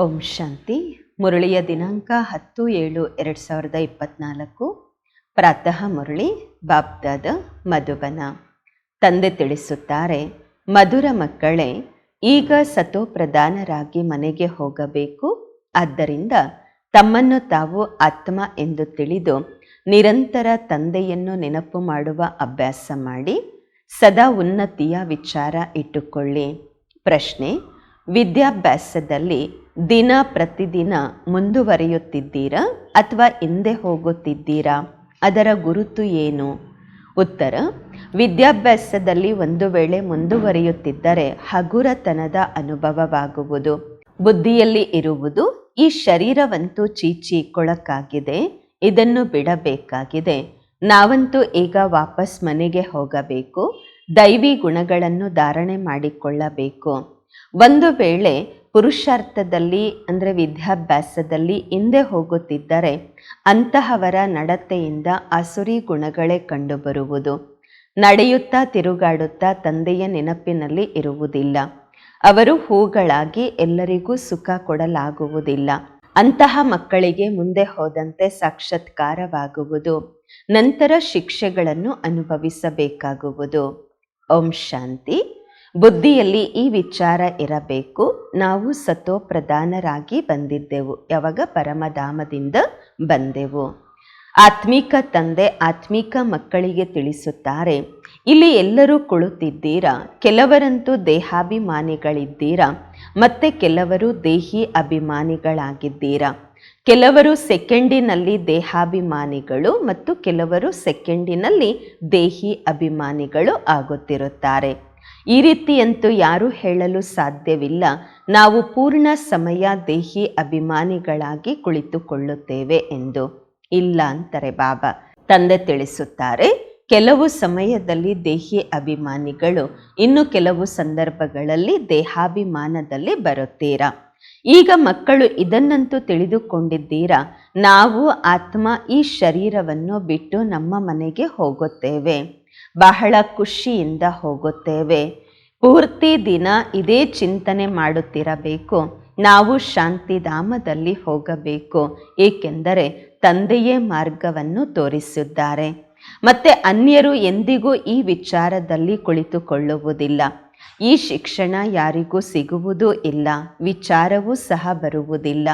ಓಂ ಶಾಂತಿ. ಮುರಳಿಯ ದಿನಾಂಕ ಹತ್ತು ಏಳು ಎರಡು ಸಾವಿರದ ಇಪ್ಪತ್ನಾಲ್ಕು. ಪ್ರಾತಃ ಮುರಳಿ ಬಾಬ್ದಾದ ಮಧುಬನ. ತಂದೆ ತಿಳಿಸುತ್ತಾರೆ, ಮಧುರ ಮಕ್ಕಳೇ, ಈಗ ಸತೋಪ್ರಧಾನರಾಗಿ ಮನೆಗೆ ಹೋಗಬೇಕು. ಆದ್ದರಿಂದ ತಮ್ಮನ್ನು ತಾವು ಆತ್ಮ ಎಂದು ತಿಳಿದು ನಿರಂತರ ತಂದೆಯನ್ನು ನೆನಪು ಮಾಡುವ ಅಭ್ಯಾಸ ಮಾಡಿ, ಸದಾ ಉನ್ನತಿಯ ವಿಚಾರ ಇಟ್ಟುಕೊಳ್ಳಿ. ಪ್ರಶ್ನೆ, ವಿದ್ಯಾಭ್ಯಾಸದಲ್ಲಿ ದಿನ ಪ್ರತಿದಿನ ಮುಂದುವರಿಯುತ್ತಿದ್ದೀರಾ ಅಥವಾ ಹಿಂದೆ ಹೋಗುತ್ತಿದ್ದೀರಾ? ಅದರ ಗುರುತು ಏನು? ಉತ್ತರ, ವಿದ್ಯಾಭ್ಯಾಸದಲ್ಲಿ ಒಂದು ವೇಳೆ ಮುಂದುವರಿಯುತ್ತಿದ್ದರೆ ಹಗುರತನದ ಅನುಭವವಾಗುವುದು. ಬುದ್ಧಿಯಲ್ಲಿ ಇರುವುದು ಈ ಶರೀರವಂತೂ ಚೀಚಿ ಕೊಳಕಾಗಿದೆ ಇದನ್ನು ಬಿಡಬೇಕಾಗಿದೆ. ನಾವಂತೂ ಈಗ ವಾಪಸ್ ಮನೆಗೆ ಹೋಗಬೇಕು, ದೈವಿ ಗುಣಗಳನ್ನು ಧಾರಣೆ ಮಾಡಿಕೊಳ್ಳಬೇಕು. ಒಂದು ವೇಳೆ ಪುರುಷಾರ್ಥದಲ್ಲಿ, ಅಂದರೆ ವಿದ್ಯಾಭ್ಯಾಸದಲ್ಲಿ ಹಿಂದೆ ಹೋಗುತ್ತಿದ್ದರೆ ಅಂತಹವರ ನಡತೆಯಿಂದ ಅಸುರಿ ಗುಣಗಳೇ ಕಂಡುಬರುವುದು. ನಡೆಯುತ್ತಾ ತಿರುಗಾಡುತ್ತಾ ತಂದೆಯ ನೆನಪಿನಲ್ಲಿ ಇರುವುದಿಲ್ಲ. ಅವರು ಹೂಗಳಾಗಿ ಎಲ್ಲರಿಗೂ ಸುಖ ಕೊಡಲಾಗುವುದಿಲ್ಲ. ಅಂತಹ ಮಕ್ಕಳಿಗೆ ಮುಂದೆ ಹೋದಂತೆ ಸಾಕ್ಷಾತ್ಕಾರವಾಗುವುದು. ನಂತರ ಶಿಕ್ಷೆಗಳನ್ನು ಅನುಭವಿಸಬೇಕಾಗುವುದು. ಓಂ ಶಾಂತಿ. ಬುದ್ಧಿಯಲ್ಲಿ ಈ ವಿಚಾರ ಇರಬೇಕು. ನಾವು ಸತೋ ಪ್ರಧಾನರಾಗಿ ಬಂದಿದ್ದೆವು. ಯಾವಾಗ? ಪರಮಧಾಮದಿಂದ ಬಂದೆವು. ಆತ್ಮಿಕ ತಂದೆ ಆತ್ಮಿಕ ಮಕ್ಕಳಿಗೆ ತಿಳಿಸುತ್ತಾರೆ, ಇಲ್ಲಿ ಎಲ್ಲರೂ ಕುಳಿತಿದ್ದೀರಾ? ಕೆಲವರಂತೂ ದೇಹಾಭಿಮಾನಿಗಳಿದ್ದೀರಾ? ಮತ್ತೆ ಕೆಲವರು ದೇಹಿ ಅಭಿಮಾನಿಗಳಾಗಿದ್ದೀರಾ? ಕೆಲವರು ಸೆಕೆಂಡಿನಲ್ಲಿ ದೇಹಾಭಿಮಾನಿಗಳು ಮತ್ತು ಕೆಲವರು ಸೆಕೆಂಡಿನಲ್ಲಿ ದೇಹಿ ಅಭಿಮಾನಿಗಳು ಆಗುತ್ತಿರುತ್ತಾರೆ. ಈ ರೀತಿಯಂತೂ ಯಾರೂ ಹೇಳಲು ಸಾಧ್ಯವಿಲ್ಲ. ನಾವು ಪೂರ್ಣ ಸಮಯ ದೇಹಿ ಅಭಿಮಾನಿಗಳಾಗಿ ಕುಳಿತುಕೊಳ್ಳುತ್ತೇವೆ ಎಂದು. ಇಲ್ಲ ಅಂತಾರೆ ಬಾಬಾ. ತಂದೆ ತಿಳಿಸುತ್ತಾರೆ, ಕೆಲವು ಸಮಯದಲ್ಲಿ ದೇಹಿ ಅಭಿಮಾನಿಗಳು ಇನ್ನು ಕೆಲವು ಸಂದರ್ಭಗಳಲ್ಲಿ ದೇಹಾಭಿಮಾನದಲ್ಲಿ ಬರುತ್ತೀರಾ? ಈಗ ಮಕ್ಕಳು ಇದನ್ನಂತೂ ತಿಳಿದುಕೊಂಡಿದ್ದೀರಾ? ನಾವು ಆತ್ಮ ಈ ಶರೀರವನ್ನು ಬಿಟ್ಟು ನಮ್ಮ ಮನೆಗೆ ಹೋಗುತ್ತೇವೆ. ಬಹಳ ಖುಷಿಯಿಂದ ಹೋಗುತ್ತೇವೆ. ಪೂರ್ತಿ ದಿನ ಇದೇ ಚಿಂತನೆ ಮಾಡುತ್ತಿರಬೇಕು. ನಾವು ಶಾಂತಿಧಾಮದಲ್ಲಿ ಹೋಗಬೇಕು. ಏಕೆಂದರೆ ತಂದೆಯೇ ಮಾರ್ಗವನ್ನು ತೋರಿಸಿದ್ದಾರೆ. ಮತ್ತೆ ಅನ್ಯರು ಎಂದಿಗೂ ಈ ವಿಚಾರದಲ್ಲಿ ಕುಳಿತುಕೊಳ್ಳುವುದಿಲ್ಲ. ಈ ಶಿಕ್ಷಣ ಯಾರಿಗೂ ಸಿಗುವುದೂ ಇಲ್ಲ. ವಿಚಾರವೂ ಸಹ ಬರುವುದಿಲ್ಲ.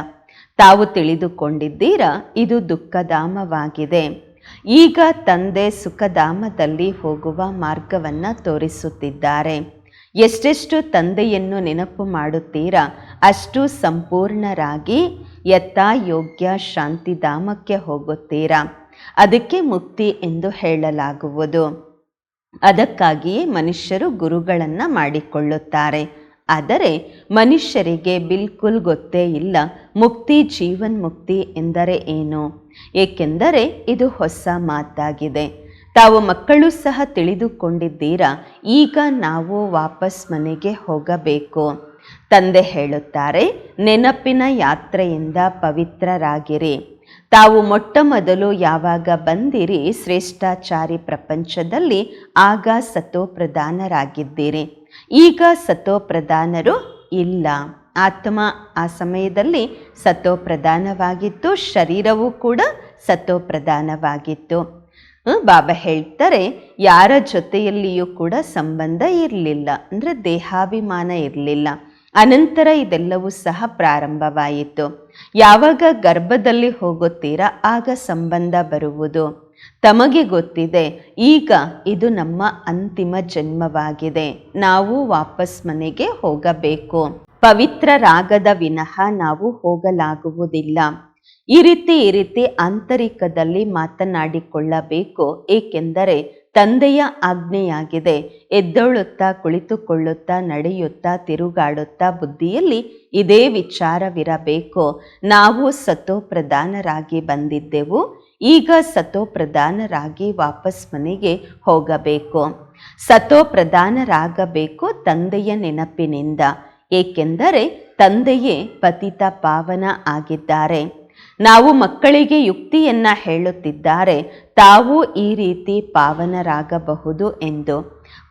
ತಾವು ತಿಳಿದುಕೊಂಡಿದ್ದೀರಾ? ಇದು ದುಃಖಧಾಮವಾಗಿದೆ. ಈಗ ತಂದೆ ಸುಖಧಾಮದಲ್ಲಿ ಹೋಗುವ ಮಾರ್ಗವನ್ನು ತೋರಿಸುತ್ತಿದ್ದಾರೆ. ಎಷ್ಟೆಷ್ಟು ತಂದೆಯನ್ನು ನೆನಪು ಮಾಡುತ್ತೀರಾ? ಅಷ್ಟು ಸಂಪೂರ್ಣರಾಗಿ ಯಥಾಯೋಗ್ಯ ಶಾಂತಿಧಾಮಕ್ಕೆ ಹೋಗುತ್ತೀರಾ? ಅದಕ್ಕೆ ಮುಕ್ತಿ ಎಂದು ಹೇಳಲಾಗುವುದು. ಅದಕ್ಕಾಗಿಯೇ ಮನುಷ್ಯರು ಗುರುಗಳನ್ನು ಮಾಡಿಕೊಳ್ಳುತ್ತಾರೆ. ಆದರೆ ಮನುಷ್ಯರಿಗೆ ಬಿಲ್ಕುಲ್ ಗೊತ್ತೇ ಇಲ್ಲ. ಮುಕ್ತಿ ಜೀವನ್ ಮುಕ್ತಿ ಎಂದರೆ ಏನು? ಏಕೆಂದರೆ ಇದು ಹೊಸ ಮಾತಾಗಿದೆ. ತಾವು ಮಕ್ಕಳು ಸಹ ತಿಳಿದುಕೊಂಡಿದ್ದೀರಾ? ಈಗ ನಾವು ವಾಪಸ್ ಮನೆಗೆ ಹೋಗಬೇಕು. ತಂದೆ ಹೇಳುತ್ತಾರೆ, ನೆನಪಿನ ಯಾತ್ರೆಯಿಂದ ಪವಿತ್ರರಾಗಿರಿ. ತಾವು ಮೊಟ್ಟ ಮೊದಲು ಯಾವಾಗ ಬಂದಿರಿ? ಶ್ರೇಷ್ಠಾಚಾರಿ ಪ್ರಪಂಚದಲ್ಲಿ ಆಗ ಸತೋಪ್ರಧಾನರಾಗಿದ್ದೀರಿ. ಈಗ ಸತೋಪ್ರಧಾನರು ಇಲ್ಲ. ಆತ್ಮ ಆ ಸಮಯದಲ್ಲಿ ಸತೋಪ್ರಧಾನವಾಗಿತ್ತು ಶರೀರವೂ ಕೂಡ ಸತೋಪ್ರಧಾನವಾಗಿತ್ತು ಬಾಬಾ ಹೇಳ್ತಾರೆ, ಯಾರ ಜೊತೆಯಲ್ಲಿಯೂ ಕೂಡ ಸಂಬಂಧ ಇರಲಿಲ್ಲ, ಅಂದರೆ ದೇಹಾಭಿಮಾನ ಇರಲಿಲ್ಲ. ಅನಂತರ ಇದೆಲ್ಲವೂ ಸಹ ಪ್ರಾರಂಭವಾಯಿತು. ಯಾವಾಗ ಗರ್ಭದಲ್ಲಿ ಹೋಗುತ್ತೀರಾ, ಆಗ ಸಂಬಂಧ ಬರುವುದು. ತಮಗೆ ಗೊತ್ತಿದೆ, ಈಗ ಇದು ನಮ್ಮ ಅಂತಿಮ ಜನ್ಮವಾಗಿದೆ, ನಾವು ವಾಪಸ್ ಮನೆಗೆ ಹೋಗಬೇಕು. ಪವಿತ್ರರಾಗದ ವಿನಃ ನಾವು ಹೋಗಲಾಗುವುದಿಲ್ಲ. ಈ ರೀತಿ ಈ ರೀತಿ ಆಂತರಿಕದಲ್ಲಿ ಮಾತನಾಡಿಕೊಳ್ಳಬೇಕು. ಏಕೆಂದರೆ ತಂದೆಯ ಆಜ್ಞೆಯಾಗಿದೆ. ಎದ್ದೊಳುತ್ತಾ, ಕುಳಿತುಕೊಳ್ಳುತ್ತಾ, ನಡೆಯುತ್ತಾ, ತಿರುಗಾಡುತ್ತಾ ಬುದ್ಧಿಯಲ್ಲಿ ಇದೇ ವಿಚಾರವಿರಬೇಕು. ನಾವು ಸತೋಪ್ರಧಾನರಾಗಿ ಬಂದಿದ್ದೆವು. ಈಗ ಸತೋಪ್ರಧಾನರಾಗಿ ವಾಪಸ್ ಮನೆಗೆ ಹೋಗಬೇಕು. ಸತೋಪ್ರಧಾನರಾಗಬೇಕು ತಂದೆಯ ನೆನಪಿನಿಂದ. ಏಕೆಂದರೆ ತಂದೆಯೇ ಪತಿತ ಪಾವನ ಆಗಿದ್ದಾರೆ. ನಾವು ಮಕ್ಕಳಿಗೆ ಯುಕ್ತಿಯನ್ನ ಹೇಳುತ್ತಿದ್ದಾರೆ. ತಾವು ಈ ರೀತಿ ಪಾವನರಾಗಬಹುದು ಎಂದು.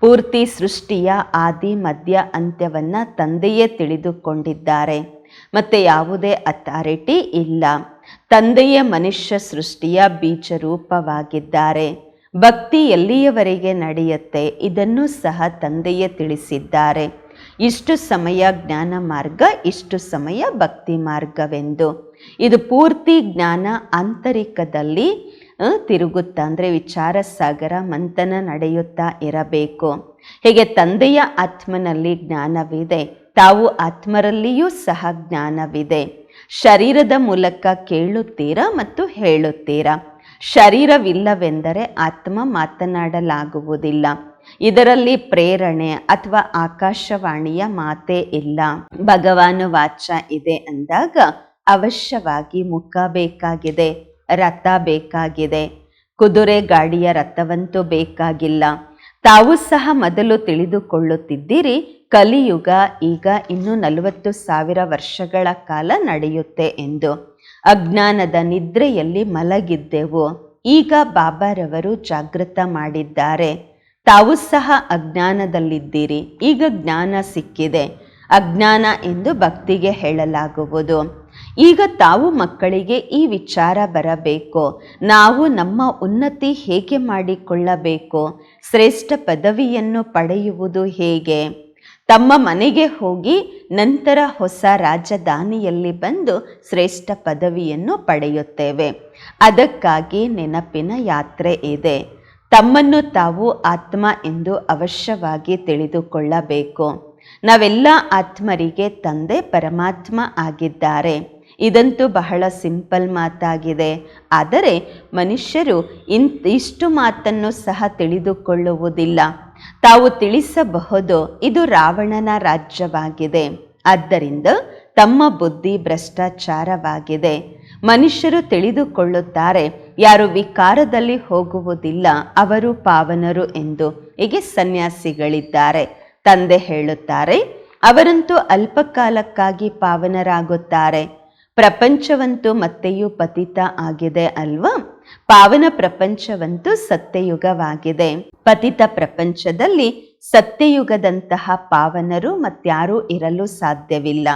ಪೂರ್ತಿ ಸೃಷ್ಟಿಯ ಆದಿ, ಮಧ್ಯ ಅಂತ್ಯವನ್ನು ತಂದೆಯೇ ತಿಳಿದುಕೊಂಡಿದ್ದಾರೆ. ಮತ್ತೆ ಯಾವುದೇ ಅಥಾರಿಟಿ ಇಲ್ಲ. ತಂದೆಯ ಮನುಷ್ಯ ಸೃಷ್ಟಿಯ ಬೀಜರೂಪವಾಗಿದ್ದಾರೆ. ಭಕ್ತಿ ಎಲ್ಲಿಯವರೆಗೆ ನಡೆಯುತ್ತೆ ಇದನ್ನು ಸಹ ತಂದೆಯೇ ತಿಳಿಸಿದ್ದಾರೆ. ಇಷ್ಟು ಸಮಯ ಜ್ಞಾನ ಮಾರ್ಗ, ಇಷ್ಟು ಸಮಯ ಭಕ್ತಿ ಮಾರ್ಗವೆಂದು. ಇದು ಪೂರ್ತಿ ಜ್ಞಾನ ಆಂತರಿಕದಲ್ಲಿ ತಿರುಗುತ್ತಾ ಅಂದರೆ ವಿಚಾರ ಸಾಗರ ಮಂಥನ ನಡೆಯುತ್ತಾ ಇರಬೇಕು. ಹೀಗೆ ತಂದೆಯ ಆತ್ಮನಲ್ಲಿ ಜ್ಞಾನವಿದೆ, ತಾವು ಆತ್ಮರಲ್ಲಿಯೂ ಸಹ ಜ್ಞಾನವಿದೆ. ಶರೀರದ ಮೂಲಕ ಕೇಳುತ್ತೀರಾ ಮತ್ತು ಹೇಳುತ್ತೀರಾ? ಶರೀರವಿಲ್ಲವೆಂದರೆ ಆತ್ಮ ಮಾತನಾಡಲಾಗುವುದಿಲ್ಲ. ಇದರಲ್ಲಿ ಪ್ರೇರಣೆ ಅಥವಾ ಆಕಾಶವಾಣಿಯ ಮಾತೇ ಇಲ್ಲ. ಭಗವಾನು ವಾಚ ಇದೆ ಅಂದಾಗ ಅವಶ್ಯವಾಗಿ ಮುಖ ಬೇಕಾಗಿದೆ, ರಥ ಬೇಕಾಗಿದೆ. ಕುದುರೆ ಗಾಡಿಯ ರಥವಂತೂ ಬೇಕಾಗಿಲ್ಲ. ತಾವು ಸಹ ಮೊದಲು ತಿಳಿದುಕೊಳ್ಳುತ್ತಿದ್ದೀರಿ, ಕಲಿಯುಗ ಈಗ ಇನ್ನು ನಲವತ್ತು ಸಾವಿರ ವರ್ಷಗಳ ಕಾಲ ನಡೆಯುತ್ತೆ ಎಂದು. ಅಜ್ಞಾನದ ನಿದ್ರೆಯಲ್ಲಿ ಮಲಗಿದ್ದೆವು. ಈಗ ಬಾಬಾರವರು ಜಾಗೃತ ಮಾಡಿದ್ದಾರೆ. ತಾವು ಸಹ ಅಜ್ಞಾನದಲ್ಲಿದ್ದೀರಿ. ಈಗ ಜ್ಞಾನ ಸಿಕ್ಕಿದೆ. ಅಜ್ಞಾನ ಎಂದು ಭಕ್ತಿಗೆ ಹೇಳಲಾಗುವುದು. ಈಗ ತಾವು ಮಕ್ಕಳಿಗೆ ಈ ವಿಚಾರ ಬರಬೇಕು. ನಾವು ನಮ್ಮ ಉನ್ನತಿ ಹೇಗೆ ಮಾಡಿಕೊಳ್ಳಬೇಕು? ಶ್ರೇಷ್ಠ ಪದವಿಯನ್ನು ಪಡೆಯುವುದು ಹೇಗೆ? ತಮ್ಮ ಮನೆಗೆ ಹೋಗಿ ನಂತರ ಹೊಸ ರಾಜಧಾನಿಯಲ್ಲಿ ಬಂದು ಶ್ರೇಷ್ಠ ಪದವಿಯನ್ನು ಪಡೆಯುತ್ತೇವೆ. ಅದಕ್ಕಾಗಿ ನೆನಪಿನ ಯಾತ್ರೆ ಇದೆ. ತಮ್ಮನ್ನು ತಾವು ಆತ್ಮ ಎಂದು ಅವಶ್ಯವಾಗಿ ತಿಳಿದುಕೊಳ್ಳಬೇಕು. ನಾವೆಲ್ಲ ಆತ್ಮರಿಗೆ ತಂದೆ ಪರಮಾತ್ಮ ಆಗಿದ್ದಾರೆ. ಇದಂತೂ ಬಹಳ ಸಿಂಪಲ್ ಮಾತಾಗಿದೆ. ಆದರೆ ಮನುಷ್ಯರು ಇಷ್ಟು ಮಾತನ್ನು ಸಹ ತಿಳಿದುಕೊಳ್ಳುವುದಿಲ್ಲ. ತಾವು ತಿಳಿಸಬಹುದು, ಇದು ರಾವಣನ ರಾಜ್ಯವಾಗಿದೆ. ಆದ್ದರಿಂದ ತಮ್ಮ ಬುದ್ಧಿ ಭ್ರಷ್ಟಾಚಾರವಾಗಿದೆ. ಮನುಷ್ಯರು ತಿಳಿದುಕೊಳ್ಳುತ್ತಾರೆ, ಯಾರು ವಿಕಾರದಲ್ಲಿ ಹೋಗುವುದಿಲ್ಲ, ಅವರು ಪಾವನರು ಎಂದು. ಹೀಗೆ ಸನ್ಯಾಸಿಗಳಿದ್ದಾರೆ. ತಂದೆ ಹೇಳುತ್ತಾರೆ, ಅವರಂತೂ ಅಲ್ಪಕಾಲಕ್ಕಾಗಿ ಪಾವನರಾಗುತ್ತಾರೆ. ಪ್ರಪಂಚವಂತೂ ಮತ್ತೆಯೂ ಪತಿತ ಆಗಿದೆ ಅಲ್ವಾ? ಪಾವನ ಪ್ರಪಂಚವಂತೂ ಸತ್ಯಯುಗವಾಗಿದೆ. ಪತಿತ ಪ್ರಪಂಚದಲ್ಲಿ ಸತ್ಯಯುಗದಂತಹ ಪಾವನರು ಮತ್ಯಾರೂ ಇರಲು ಸಾಧ್ಯವಿಲ್ಲ.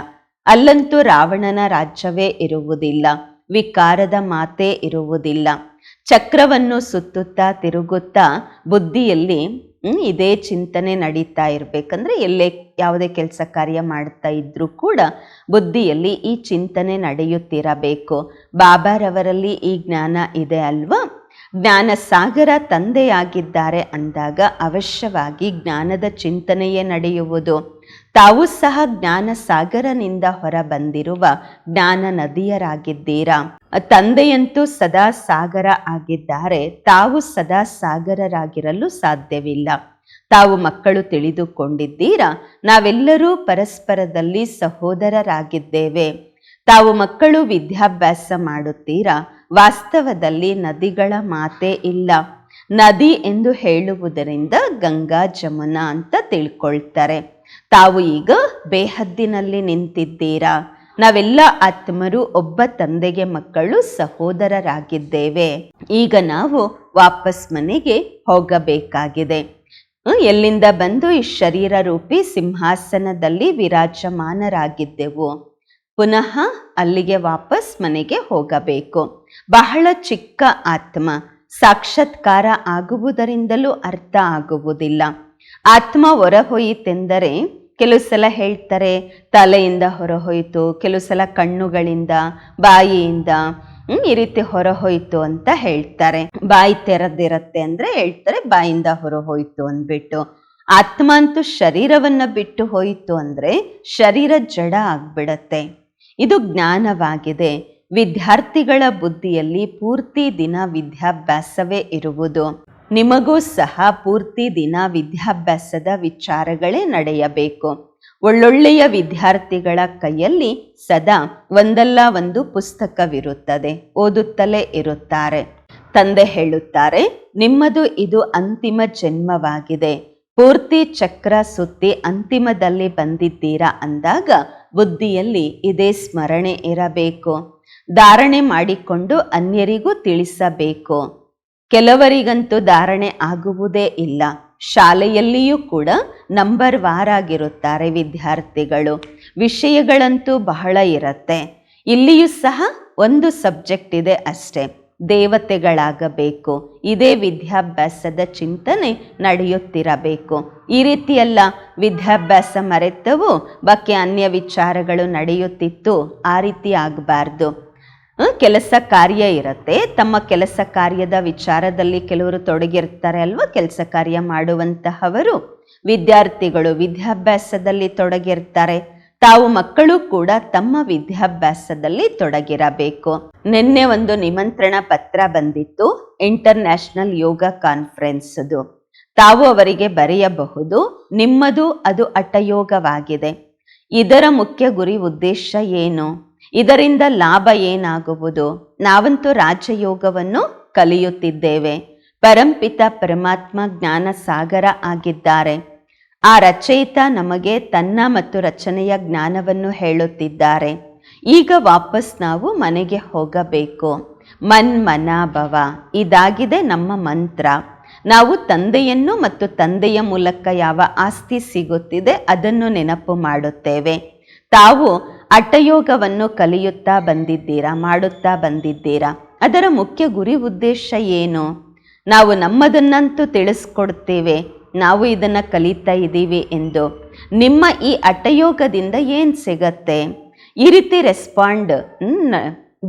ಅಲ್ಲಂತೂ ರಾವಣನ ರಾಜ್ಯವೇ ಇರುವುದಿಲ್ಲ. ವಿಕಾರದ ಮಾತೇ ಇರುವುದಿಲ್ಲ. ಚಕ್ರವನ್ನು ಸುತ್ತುತ್ತಾ ತಿರುಗುತ್ತಾ ಬುದ್ಧಿಯಲ್ಲಿ ಇದೇ ಚಿಂತನೆ ನಡೀತಾ ಇರಬೇಕಂದ್ರೆ ಎಲ್ಲೇ ಯಾವುದೇ ಕೆಲಸ ಕಾರ್ಯ ಮಾಡ್ತಾ ಇದ್ರೂ ಕೂಡ ಬುದ್ಧಿಯಲ್ಲಿ ಈ ಚಿಂತನೆ ನಡೆಯುತ್ತಿರಬೇಕು. ಬಾಬಾರವರಲ್ಲಿ ಈ ಜ್ಞಾನ ಇದೆ ಅಲ್ವಾ? ಜ್ಞಾನ ಸಾಗರ ತಂದೆಯಾಗಿದ್ದಾರೆ ಅಂದಾಗ ಅವಶ್ಯವಾಗಿ ಜ್ಞಾನದ ಚಿಂತನೆಯೇ ನಡೆಯುವುದು. ತಾವು ಸಹ ಜ್ಞಾನ ಸಾಗರನಿಂದ ಹೊರಬಂದಿರುವ ಜ್ಞಾನ ನದಿಯರಾಗಿದ್ದೀರಾ ತಂದೆಯಂತೂ ಸದಾ ಸಾಗರ ಆಗಿದ್ದಾರೆ. ತಾವು ಸದಾ ಸಾಗರರಾಗಿರಲು ಸಾಧ್ಯವಿಲ್ಲ. ತಾವು ಮಕ್ಕಳು ತಿಳಿದುಕೊಂಡಿದ್ದೀರಾ? ನಾವೆಲ್ಲರೂ ಪರಸ್ಪರದಲ್ಲಿ ಸಹೋದರರಾಗಿದ್ದೇವೆ. ತಾವು ಮಕ್ಕಳು ವಿದ್ಯಾಭ್ಯಾಸ ಮಾಡುತ್ತೀರಾ? ವಾಸ್ತವದಲ್ಲಿ ನದಿಗಳ ಮಾತೇ ಇಲ್ಲ. ನದಿ ಎಂದು ಹೇಳುವುದರಿಂದ ಗಂಗಾ, ಜಮುನಾ ಅಂತ ತಿಳ್ಕೊಳ್ತಾರೆ. ತಾವು ಈಗ ಬೇಹದ್ದಿನಲ್ಲಿ ನಿಂತಿದ್ದೀರಾ? ನಾವೆಲ್ಲ ಆತ್ಮರು, ಒಬ್ಬ ತಂದೆಗೆ ಮಕ್ಕಳು, ಸಹೋದರರಾಗಿದ್ದೇವೆ. ಈಗ ನಾವು ವಾಪಸ್ ಮನೆಗೆ ಹೋಗಬೇಕಾಗಿದೆ. ಎಲ್ಲಿಂದ ಬಂದು ಈ ಶರೀರ ರೂಪಿ ಸಿಂಹಾಸನದಲ್ಲಿ ವಿರಾಜಮಾನರಾಗಿದ್ದೆವು. ಪುನಃ ಅಲ್ಲಿಗೆ ವಾಪಸ್ ಮನೆಗೆ ಹೋಗಬೇಕು. ಬಹಳ ಚಿಕ್ಕ ಆತ್ಮ, ಸಾಕ್ಷಾತ್ಕಾರ ಆಗುವುದರಿಂದಲೂ ಅರ್ಥ ಆಗುವುದಿಲ್ಲ. ಆತ್ಮ ಹೊರಹೋಯಿತೆಂದರೆ ಕೆಲವು ಸಲ ಹೇಳ್ತಾರೆ, ತಲೆಯಿಂದ ಹೊರಹೋಯಿತು, ಕೆಲವು ಸಲ ಕಣ್ಣುಗಳಿಂದ, ಬಾಯಿಯಿಂದ ಈ ರೀತಿ ಹೊರಹೋಯಿತು ಅಂತ ಹೇಳ್ತಾರೆ. ಬಾಯಿ ತೆರೆದಿರತ್ತೆ ಅಂದ್ರೆ ಹೇಳ್ತಾರೆ, ಬಾಯಿಂದ ಹೊರಹೋಯ್ತು ಅಂದ್ಬಿಟ್ಟು. ಆತ್ಮ ಅಂತೂ ಶರೀರವನ್ನ ಬಿಟ್ಟು ಹೋಯಿತು ಅಂದ್ರೆ ಶರೀರ ಜಡ ಆಗ್ಬಿಡತ್ತೆ. ಇದು ಜ್ಞಾನವಾಗಿದೆ. ವಿದ್ಯಾರ್ಥಿಗಳ ಬುದ್ಧಿಯಲ್ಲಿ ಪೂರ್ತಿ ದಿನ ವಿದ್ಯಾಭ್ಯಾಸವೇ ಇರುವುದು. ನಿಮಗೂ ಸಹ ಪೂರ್ತಿ ದಿನ ವಿದ್ಯಾಭ್ಯಾಸದ ವಿಚಾರಗಳೇ ನಡೆಯಬೇಕು. ಒಳ್ಳೊಳ್ಳೆಯ ವಿದ್ಯಾರ್ಥಿಗಳ ಕೈಯಲ್ಲಿ ಸದಾ ಒಂದಲ್ಲ ಒಂದು ಪುಸ್ತಕವಿರುತ್ತದೆ. ಓದುತ್ತಲೇ ಇರುತ್ತಾರೆ. ತಂದೆ ಹೇಳುತ್ತಾರೆ, ನಿಮ್ಮದು ಇದು ಅಂತಿಮ ಜನ್ಮವಾಗಿದೆ. ಪೂರ್ತಿ ಚಕ್ರ ಸುತ್ತಿ ಅಂತಿಮದಲ್ಲಿ ಬಂದಿದ್ದೀರಾ? ಅಂದಾಗ ಬುದ್ಧಿಯಲ್ಲಿ ಇದೇ ಸ್ಮರಣೆ ಇರಬೇಕು. ಧಾರಣೆ ಮಾಡಿಕೊಂಡು ಅನ್ಯರಿಗೂ ತಿಳಿಸಬೇಕು. ಕೆಲವರಿಗಂತೂ ಧಾರಣೆ ಆಗುವುದೇ ಇಲ್ಲ. ಶಾಲೆಯಲ್ಲಿಯೂ ಕೂಡ ನಂಬರ್ ವಾರಾಗಿರುತ್ತಾರೆ ವಿದ್ಯಾರ್ಥಿಗಳು. ವಿಷಯಗಳಂತೂ ಬಹಳ ಇರುತ್ತೆ. ಇಲ್ಲಿಯೂ ಸಹ ಒಂದು ಸಬ್ಜೆಕ್ಟ್ ಇದೆ ಅಷ್ಟೇ. ದೇವತೆಗಳಾಗಬೇಕು. ಇದೇ ವಿದ್ಯಾಭ್ಯಾಸದ ಚಿಂತನೆ ನಡೆಯುತ್ತಿರಬೇಕು. ಈ ರೀತಿಯೆಲ್ಲ ವಿದ್ಯಾಭ್ಯಾಸ ಮರೆತವು ಬಗ್ಗೆ ಅನ್ಯ ವಿಚಾರಗಳು ನಡೆಯುತ್ತಿತ್ತು, ಆ ರೀತಿ ಆಗಬಾರ್ದು. ಕೆಲಸ ಕಾರ್ಯ ಇರುತ್ತೆ. ತಮ್ಮ ಕೆಲಸ ಕಾರ್ಯದ ವಿಚಾರದಲ್ಲಿ ಕೆಲವರು ತೊಡಗಿರ್ತಾರೆ ಅಲ್ವಾ? ಕೆಲಸ ಕಾರ್ಯ ಮಾಡುವಂತಹವರು. ವಿದ್ಯಾರ್ಥಿಗಳು ವಿದ್ಯಾಭ್ಯಾಸದಲ್ಲಿ ತೊಡಗಿರ್ತಾರೆ. ತಾವು ಮಕ್ಕಳು ಕೂಡ ತಮ್ಮ ವಿದ್ಯಾಭ್ಯಾಸದಲ್ಲಿ ತೊಡಗಿರಬೇಕು. ನಿನ್ನೆ ಒಂದು ನಿಮಂತ್ರಣ ಪತ್ರ ಬಂದಿತ್ತು. ಇಂಟರ್ನ್ಯಾಷನಲ್ ಯೋಗ ಕಾನ್ಫರೆನ್ಸ್ದು ತಾವು ಅವರಿಗೆ ಬರೆಯಬಹುದು. ನಿಮ್ಮದು ಅದು ಅಟಯೋಗವಾಗಿದೆ. ಇದರ ಮುಖ್ಯ ಗುರಿ ಉದ್ದೇಶ ಏನು? ಇದರಿಂದ ಲಾಭ ಏನಾಗುವುದು? ನಾವಂತೂ ರಾಜಯೋಗವನ್ನು ಕಲಿಯುತ್ತಿದ್ದೇವೆ. ಪರಂಪಿತ ಪರಮಾತ್ಮ ಜ್ಞಾನ ಸಾಗರ ಆಗಿದ್ದಾರೆ. ಆ ರಚಯಿತ ನಮಗೆ ತನ್ನ ಮತ್ತು ರಚನೆಯ ಜ್ಞಾನವನ್ನು ಹೇಳುತ್ತಿದ್ದಾರೆ. ಈಗ ವಾಪಸ್ ನಾವು ಮನೆಗೆ ಹೋಗಬೇಕು. ಮನ್ ಮನ ಇದಾಗಿದೆ ನಮ್ಮ ಮಂತ್ರ. ನಾವು ತಂದೆಯನ್ನು ಮತ್ತು ತಂದೆಯ ಮೂಲಕ ಯಾವ ಆಸ್ತಿ ಸಿಗುತ್ತಿದೆ ಅದನ್ನು ನೆನಪು ಮಾಡುತ್ತೇವೆ. ತಾವು ಅಟಯೋಗವನ್ನು ಕಲಿಯುತ್ತಾ ಬಂದಿದ್ದೀರಾ, ಮಾಡುತ್ತಾ ಬಂದಿದ್ದೀರಾ? ಅದರ ಮುಖ್ಯ ಗುರಿ ಉದ್ದೇಶ ಏನು? ನಾವು ನಮ್ಮದನ್ನಂತೂ ತಿಳಿಸ್ಕೊಡ್ತೇವೆ. ನಾವು ಇದನ್ನು ಕಲಿತಾ ಇದ್ದೀವಿ ಎಂದು. ನಿಮ್ಮ ಈ ಅಟ್ಟಯೋಗದಿಂದ ಏನು ಸಿಗತ್ತೆ? ಈ ರೀತಿ ರೆಸ್ಪಾಂಡ್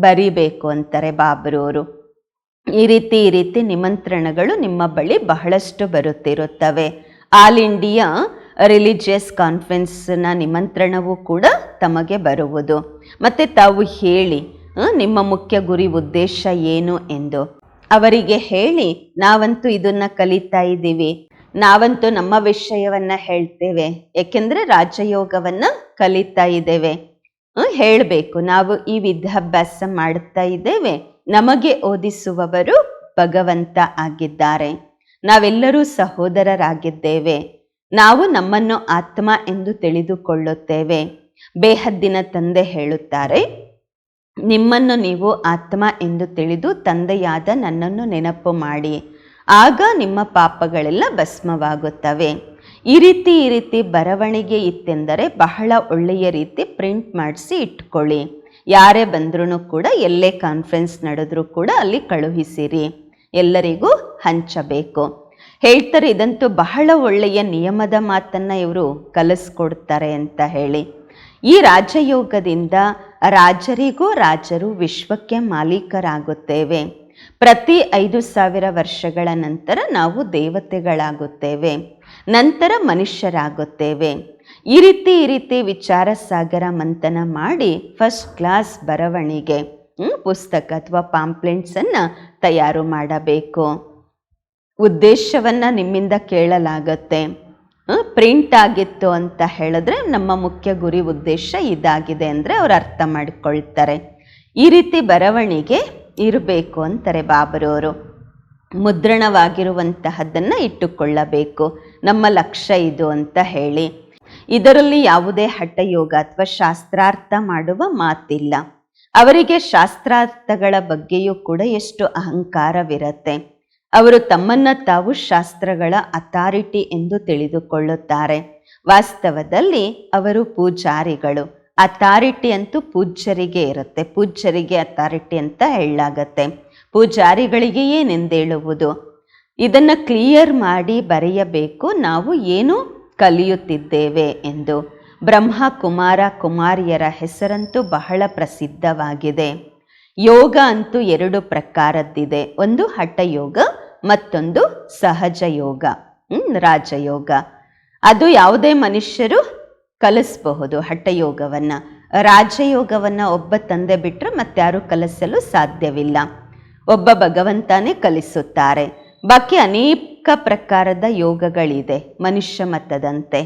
ಬರಿಬೇಕು ಅಂತಾರೆ ಬಾಬ್ರವರು ಈ ರೀತಿ ಈ ರೀತಿ ನಿಮಂತ್ರಣಗಳು ನಿಮ್ಮ ಬಳಿ ಬಹಳಷ್ಟು ಬರುತ್ತಿರುತ್ತವೆ. ಆಲ್ ಇಂಡಿಯಾ ರಿಲಿಜಿಯಸ್ ಕಾನ್ಫರೆನ್ಸ್ನ ನಿಮಂತ್ರಣವೂ ಕೂಡ ತಮಗೆ ಬರುವುದು. ಮತ್ತು ತಾವು ಹೇಳಿ ನಿಮ್ಮ ಮುಖ್ಯ ಗುರಿ ಉದ್ದೇಶ ಏನು ಎಂದು. ಅವರಿಗೆ ಹೇಳಿ, ನಾವಂತೂ ಇದನ್ನು ಕಲಿತಾ ಇದ್ದೀವಿ. ನಾವಂತೂ ನಮ್ಮ ವಿಷಯವನ್ನು ಹೇಳ್ತೇವೆ. ಏಕೆಂದರೆ ರಾಜಯೋಗವನ್ನು ಕಲಿತಾ ಇದ್ದೇವೆ. ಹೇಳಬೇಕು. ನಾವು ಈ ವಿದ್ಯಾಭ್ಯಾಸ ಮಾಡ್ತಾ ಇದ್ದೇವೆ. ನಮಗೆ ಓದಿಸುವವರು ಭಗವಂತ ಆಗಿದ್ದಾರೆ. ನಾವೆಲ್ಲರೂ ಸಹೋದರರಾಗಿದ್ದೇವೆ. ನಾವು ನಮ್ಮನ್ನು ಆತ್ಮ ಎಂದು ತಿಳಿದುಕೊಳ್ಳುತ್ತೇವೆ. ಬೇಹದ್ದಿನ ತಂದೆ ಹೇಳುತ್ತಾರೆ, ನಿಮ್ಮನ್ನು ನೀವು ಆತ್ಮ ಎಂದು ತಿಳಿದು ತಂದೆಯಾದ ನನ್ನನ್ನು ನೆನಪು ಮಾಡಿ. ಆಗ ನಿಮ್ಮ ಪಾಪಗಳೆಲ್ಲ ಭಸ್ಮವಾಗುತ್ತವೆ. ಈ ರೀತಿ ಈ ರೀತಿ ಬರವಣಿಗೆ ಇತ್ತೆಂದರೆ ಬಹಳ ಒಳ್ಳೆಯ ರೀತಿ ಪ್ರಿಂಟ್ ಮಾಡಿಸಿ ಇಟ್ಕೊಳ್ಳಿ. ಯಾರೇ ಬಂದ್ರೂ ಕೂಡ, ಎಲ್ಲೇ ಕಾನ್ಫರೆನ್ಸ್ ನಡೆದ್ರೂ ಕೂಡ ಅಲ್ಲಿ ಕಳುಹಿಸಿರಿ. ಎಲ್ಲರಿಗೂ ಹಂಚಬೇಕು. ಹೇಳ್ತಾರೆ, ಇದಂತೂ ಬಹಳ ಒಳ್ಳೆಯ ನಿಯಮದ ಮಾತನ್ನು ಇವರು ಕಲಿಸ್ಕೊಡ್ತಾರೆ ಅಂತ ಹೇಳಿ. ಈ ರಾಜಯೋಗದಿಂದ ರಾಜರಿಗೂ ರಾಜರು ವಿಶ್ವಕ್ಕೆ ಮಾಲೀಕರಾಗುತ್ತೇವೆ. ಪ್ರತಿ ಐದು ಸಾವಿರ ವರ್ಷಗಳ ನಂತರ ನಾವು ದೇವತೆಗಳಾಗುತ್ತೇವೆ. ನಂತರ ಮನುಷ್ಯರಾಗುತ್ತೇವೆ. ಈ ರೀತಿ ಈ ರೀತಿ ವಿಚಾರ ಸಾಗರ ಮಂಥನ ಮಾಡಿ ಫಸ್ಟ್ ಕ್ಲಾಸ್ ಬರವಣಿಗೆ ಪುಸ್ತಕ ಅಥವಾ ಪಾಂಪ್ಲೆಂಟ್ಸನ್ನು ತಯಾರು ಮಾಡಬೇಕು. ಉದ್ದೇಶವನ್ನು ನಿಮ್ಮಿಂದ ಕೇಳಲಾಗತ್ತೆ. ಪ್ರಿಂಟ್ ಆಗಿತ್ತು ಅಂತ ಹೇಳಿದ್ರೆ ನಮ್ಮ ಮುಖ್ಯ ಗುರಿ ಉದ್ದೇಶ ಇದಾಗಿದೆ ಅಂದರೆ ಅವ್ರು ಅರ್ಥ ಮಾಡಿಕೊಳ್ತಾರೆ. ಈ ರೀತಿ ಬರವಣಿಗೆ ಇರಬೇಕು ಅಂತಾರೆ ಬಾಬರವರು. ಮುದ್ರಣವಾಗಿರುವಂತಹದ್ದನ್ನು ಇಟ್ಟುಕೊಳ್ಳಬೇಕು. ನಮ್ಮ ಲಕ್ಷ್ಯ ಇದು ಅಂತ ಹೇಳಿ. ಇದರಲ್ಲಿ ಯಾವುದೇ ಹಠಯೋಗ ಅಥವಾ ಶಾಸ್ತ್ರಾರ್ಥ ಮಾಡುವ ಮಾತಿಲ್ಲ. ಅವರಿಗೆ ಶಾಸ್ತ್ರಾರ್ಥಗಳ ಬಗ್ಗೆಯೂ ಕೂಡ ಎಷ್ಟು ಅಹಂಕಾರವಿರತ್ತೆ. ಅವರು ತಮ್ಮನ್ನ ತಾವು ಶಾಸ್ತ್ರಗಳ ಅಥಾರಿಟಿ ಎಂದು ತಿಳಿದುಕೊಳ್ಳುತ್ತಾರೆ. ವಾಸ್ತವದಲ್ಲಿ ಅವರು ಪೂಜಾರಿಗಳು. ಅಥಾರಿಟಿ ಅಂತೂ ಪೂಜ್ಯರಿಗೆ ಇರುತ್ತೆ. ಪೂಜ್ಯರಿಗೆ ಅಥಾರಿಟಿ ಅಂತ ಹೇಳಲಾಗತ್ತೆ. ಪೂಜಾರಿಗಳಿಗೆ ಏನೆಂದೇಳುವುದು? ಇದನ್ನು ಕ್ಲಿಯರ್ ಮಾಡಿ ಬರೆಯಬೇಕು. ನಾವು ಏನು ಕಲಿಯುತ್ತಿದ್ದೇವೆ ಎಂದು. ಬ್ರಹ್ಮ ಕುಮಾರ ಕುಮಾರಿಯರ ಹೆಸರಂತೂ ಬಹಳ ಪ್ರಸಿದ್ಧವಾಗಿದೆ. ಯೋಗ ಅಂತೂ ಎರಡು ಪ್ರಕಾರದ್ದಿದೆ. ಒಂದು ಹಠಯೋಗ ಮತ್ತೊಂದು ಸಹಜ ಯೋಗ ರಾಜಯೋಗ. ಅದು ಯಾವುದೇ ಮನುಷ್ಯರು ಕಲಿಸಬಹುದು ಹಠಯೋಗವನ್ನು. ರಾಜಯೋಗವನ್ನು ಒಬ್ಬ ತಂದೆ ಬಿಟ್ಟರೆ ಮತ್ತಾರು ಕಲಿಸಲು ಸಾಧ್ಯವಿಲ್ಲ. ಒಬ್ಬ ಭಗವಂತನೇ ಕಲಿಸುತ್ತಾರೆ. ಬಾಕಿ ಅನೇಕ ಪ್ರಕಾರದ ಯೋಗಗಳಿದೆ ಮನುಷ್ಯ ಮತದಂತೆ.